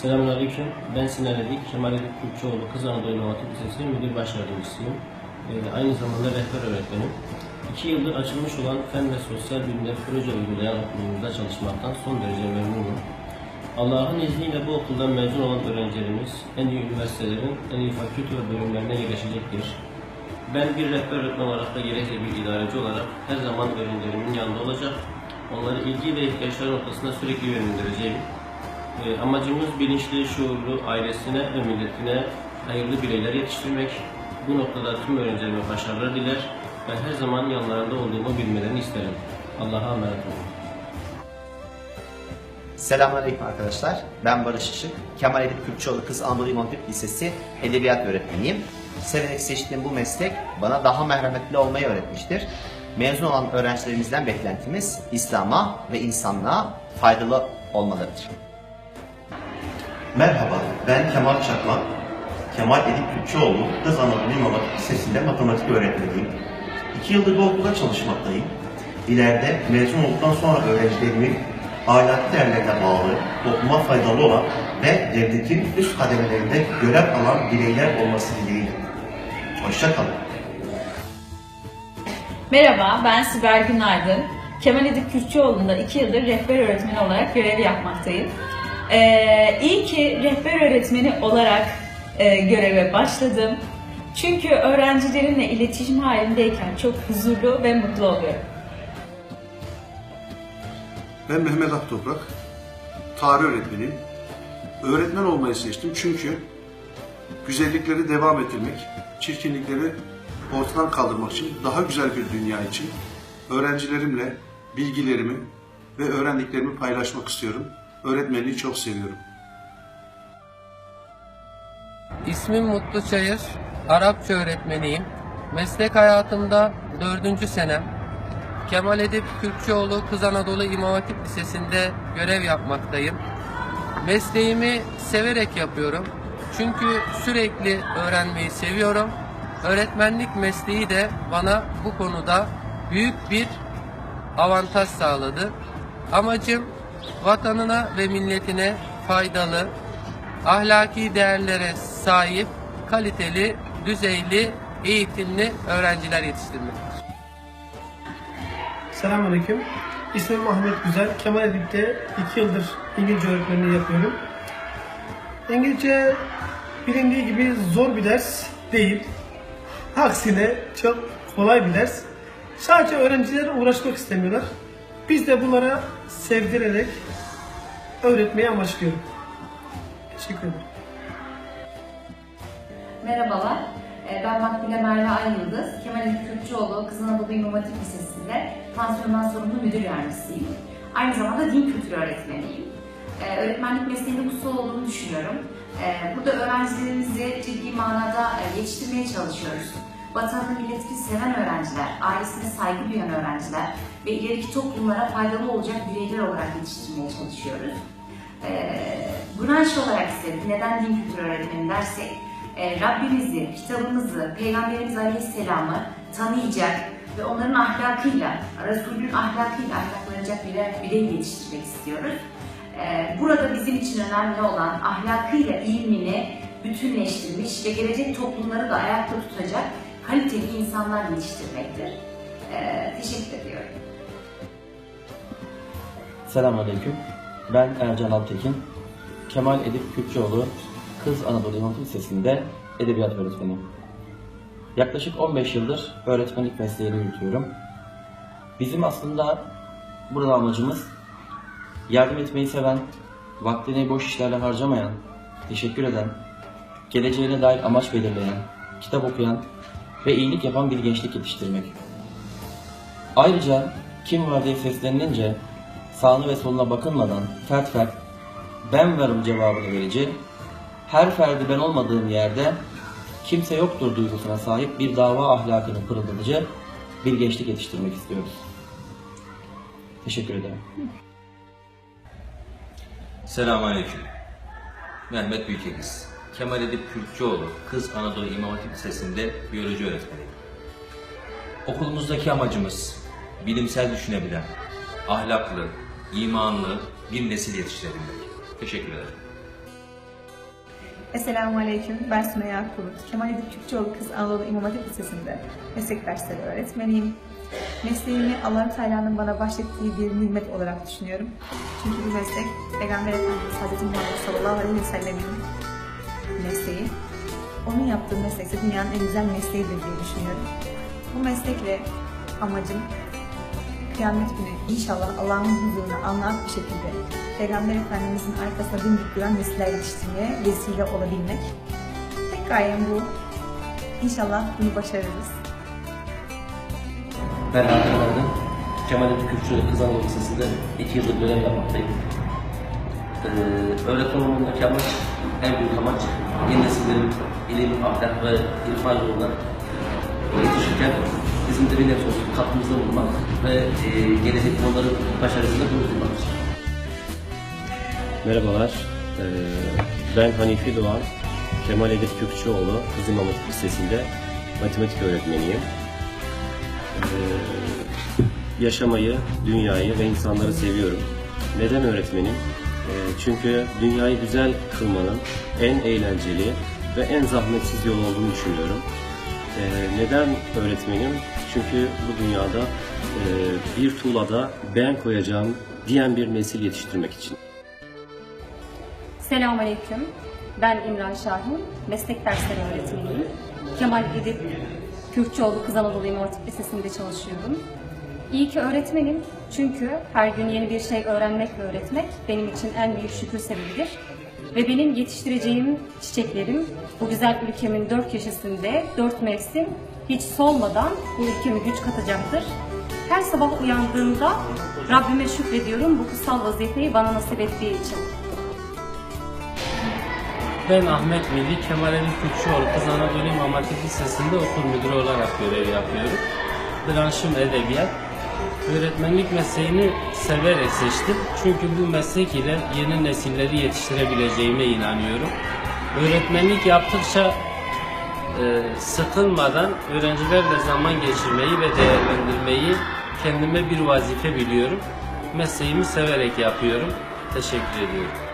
Selamünaleyküm. Ben Sinan Edik. Kemal Edip Kürtçoğlu Kız Anadolu Hatip Lisesi Müdür Baş Yardımcısıyım. Ee, aynı zamanda rehber öğretmenim. İki yıldır açılmış olan fen ve sosyal bilimler proje uygulayan okulumuzda çalışmaktan son derece memnunum. Allah'ın izniyle bu okuldan mezun olan öğrencilerimiz en iyi üniversitelerin en iyi fakülte ve bölümlerine yerleşecektir. Ben bir rehber öğretmen olarak da gerekli bir idareci olarak her zaman öğrencilerimin yanında olacak. Onları ilgi ve ihtiyaçları noktasında sürekli yönlendireceğim. E, amacımız bilinçli, şuurlu, ailesine ve milletine hayırlı bireyler yetiştirmek. Bu noktada tüm öğrencilerime başarılar diler ve her zaman yanlarında olduğumu bilmelerini isterim. Allah'a emanet olun. Selamünaleyküm arkadaşlar. Ben Barış Işık. Kemal Edip Kürtçoğlu Kız Anadolu İmam Hatip Lisesi Edebiyat Öğretmeniyim. Severek seçtiğim bu meslek bana daha merhametli olmayı öğretmiştir. Mezun olan öğrencilerimizden beklentimiz İslam'a ve insanlığa faydalı olmalarıdır. Merhaba, ben Kemal Çakmak. Kemal Edip Kürtçüoğlu Kız Anadolu İmam Lisesi'nde matematik öğretmeniyim. İki yıldır bu okulda çalışmaktayım. İleride mezun olduktan sonra öğrencilerimin ahlaki değerlerine bağlı, topluma faydalı olan ve devletin üst kademelerinde görev alan bireyler olması dileğiyle. Hoşçakalın. Merhaba, ben Sibel Günaydın. Kemal Edip Kürtçüoğlu'nda iki yıldır rehber öğretmeni olarak görev yapmaktayım. Ee, iyi ki rehber öğretmeni olarak e, göreve başladım. Çünkü öğrencilerimle iletişim halindeyken çok huzurlu ve mutlu oluyorum. Ben Mehmet Aktoprak, tarih öğretmeniyim. Öğretmen olmayı seçtim çünkü güzellikleri devam ettirmek, çirkinlikleri ortadan kaldırmak için, daha güzel bir dünya için öğrencilerimle bilgilerimi ve öğrendiklerimi paylaşmak istiyorum. Öğretmenliği çok seviyorum. İsmim Mutlu Çayır, Arapça öğretmeniyim. Meslek hayatımda dördüncü senem. Kemal Edip Kürtçüoğlu Kız Anadolu İmam Hatip Lisesi'nde görev yapmaktayım. Mesleğimi severek yapıyorum. Çünkü sürekli öğrenmeyi seviyorum. Öğretmenlik mesleği de bana bu konuda büyük bir avantaj sağladı. Amacım vatanına ve milletine faydalı, ahlaki değerlere sahip, kaliteli, düzeyli, eğitimli öğrenciler yetiştirmektir. Selamünaleyküm. İsmim Ahmet Güzel. Kemal Edip'te 2 yıldır İngilizce öğretmenliği yapıyorum. İngilizce bilindiği gibi zor bir ders değil. Aksine çok kolay bir ders. Sadece öğrenciler uğraşmak istemiyorlar. Biz de bunlara sevdirerek öğretmeyi amaçlıyorum. Teşekkür ederim. Merhabalar, Ee, ben Makbule Merve Ay Yıldız. Kemal Edik Kürtçüoğlu Kız Anadolu İmam Hatip Lisesi'nde pansiyondan sorumlu müdür yardımcısıyım. Aynı zamanda din kültürü öğretmeniyim. Ee, Öğretmenlik mesleğinde kutsal olduğunu düşünüyorum. Ee, Burada öğrencilerimizi ciddi manada e, yetiştirmeye çalışıyoruz. Vatanını, milletini seven öğrenciler, ailesine saygı duyan öğrenciler ve ileriki toplumlara faydalı olacak bireyler olarak yetiştirmeye çalışıyoruz. Ee, branş olarak ise neden din kültürü öğretmeni dersek, e, Rabbimizi, kitabımızı, Peygamberimiz Aleyhisselam'ı tanıyacak ve onların ahlakıyla, Resulün ahlakıyla ahlaklanacak birer birey yetiştirmek istiyoruz. Ee, burada bizim için önemli olan ahlakıyla ilmini bütünleştirmiş ve gelecek toplumları da ayakta tutacak kaliteli insanlar yetiştirmektir. Ee, teşekkür ediyorum. Selamünaleyküm. Ben Ercan Altekin. Kemal Edip Kürtçüoğlu Kız Anadolu İmam Lisesi'nde edebiyat öğretmeniyim. Yaklaşık 15 yıldır öğretmenlik mesleğini yürütüyorum. Bizim aslında burada amacımız yardım etmeyi seven, vaktini boş işlerle harcamayan, teşekkür eden, geleceğine dair amaç belirleyen, kitap okuyan ve iyilik yapan bir gençlik yetiştirmek. Ayrıca kim var diye seslenilince sağına ve soluna bakılmadan fert fert ben varım cevabını verici, her ferdi ben olmadığım yerde kimse yoktur duygusuna sahip bir dava ahlakını pırıldatıcı bir gençlik yetiştirmek istiyoruz. Teşekkür ederim. Selamünaleyküm. Mehmet Büyükegiz. Kemal Edip Kürtçüoğlu Kız Anadolu İmam Hatip Lisesi'nde biyoloji öğretmeniyim. Okulumuzdaki amacımız bilimsel düşünebilen, ahlaklı, imanlı bir nesil yetiştirebilmek. Teşekkür ederim. Esselamu Aleyküm. Ben Sümeyye Akbulut. Kemal Edip Türkçeoğlu Kız Anadolu İmam Hatip Lisesi'nde meslek dersleri öğretmeniyim. Mesleğimi allah Teala'nın bana bahşettiği bir nimet olarak düşünüyorum. Çünkü bu meslek Peygamber Efendimiz Hazreti Muhammed sallallahu aleyhi ve mesleği. Onun yaptığı meslekse dünyanın en güzel mesleğidir diye düşünüyorum. Bu meslekle amacım kıyamet günü inşallah Allah'ın huzuruna anlat bir şekilde Peygamber Efendimizin arkasında dimdik duran nesiller yetiştirmeye vesile olabilmek. Tek gayem bu. İnşallah bunu başarırız. Ben Hakan Aydın. Kemal Atatürk Kürtçü Kız Anadolu Lisesi'nde iki yıldır görev yapmaktayım. Ee, öğretmen olmamdaki amaç, en büyük amaç yeni nesillerin ilim, ahlak ve irfan yoluna yetişirken bizim de bir nebze olsun katkımızda bulunmak ve e, gelecek onların başarısında bulunmaktır. Merhabalar, ee, ben Hanifi Doğan, Kemal Edip Kürkçüoğlu Kız İmam Hatip Lisesi'nde matematik öğretmeniyim. Ee, yaşamayı, dünyayı ve insanları seviyorum. Neden öğretmenim? Ee, çünkü dünyayı güzel kılmanın en eğlenceli ve en zahmetsiz yol olduğunu düşünüyorum. Ee, neden öğretmenim? Çünkü bu dünyada e, bir tuğlada ben koyacağım diyen bir nesil yetiştirmek için. Selamünaleyküm. Ben İmran Şahin, meslek dersleri öğretmeniyim. Kemal Edip Kürtçeoğlu Kız Anadolu Hatip Lisesi'nde çalışıyorum. İyi ki öğretmenim çünkü her gün yeni bir şey öğrenmek ve öğretmek benim için en büyük şükür sebebidir. Ve benim yetiştireceğim çiçeklerim bu güzel ülkemin dört köşesinde dört mevsim hiç solmadan bu ülkeme güç katacaktır. Her sabah uyandığımda Rabbime şükrediyorum bu kutsal vazifeyi bana nasip ettiği için. Ben Ahmet Milli Kemal Ali Kürtçüoğlu Kız Anadolu İmam Hatip Lisesi'nde okul müdürü olarak görev yapıyorum. Branşım edebiyat. Öğretmenlik mesleğini severek seçtim. Çünkü bu meslek ile yeni nesilleri yetiştirebileceğime inanıyorum. Öğretmenlik yaptıkça e, sıkılmadan öğrencilerle zaman geçirmeyi ve değerlendirmeyi kendime bir vazife biliyorum. Mesleğimi severek yapıyorum. Teşekkür ediyorum.